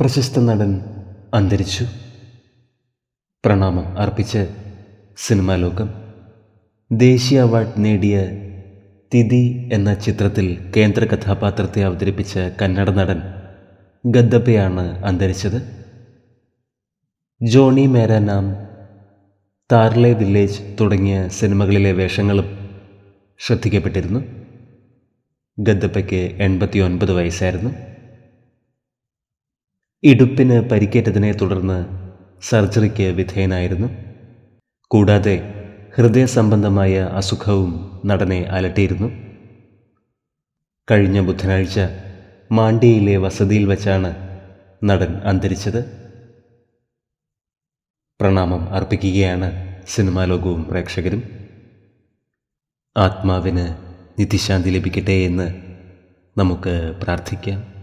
പ്രശസ്ത നടൻ അന്തരിച്ചു. പ്രണാമം അർപ്പിച്ച് സിനിമാ ലോകം. ദേശീയ അവാർഡ് നേടിയ തിഥി എന്ന ചിത്രത്തിൽ കേന്ദ്ര കഥാപാത്രത്തെ അവതരിപ്പിച്ച കന്നഡ നടൻ ഗദ്ദപ്പയാണ് അന്തരിച്ചത്. ജോണി മേരാനാം താർലെ വില്ലേജ് തുടങ്ങിയ സിനിമകളിലെ വേഷങ്ങളും ശ്രദ്ധിക്കപ്പെട്ടിരുന്നു. ഗദ്ദപ്പയ്ക്ക് എൺപത്തി ഒൻപത് വയസ്സായിരുന്നു. ഇടുപ്പിന് പരിക്കേറ്റതിനെ തുടർന്ന് സർജറിക്ക് വിധേയനായിരുന്നു. കൂടാതെ ഹൃദയ സംബന്ധമായ അസുഖവും നടനെ അലട്ടിയിരുന്നു. കഴിഞ്ഞ ബുധനാഴ്ച മാണ്ടിയിലെ വസതിയിൽ വച്ചാണ് നടൻ അന്തരിച്ചത്. പ്രണാമം അർപ്പിക്കുകയാണ് സിനിമാ ലോകവും പ്രേക്ഷകരും. ആത്മാവിന് നിധിശാന്തി ലഭിക്കട്ടെ എന്ന് നമുക്ക് പ്രാർത്ഥിക്കാം.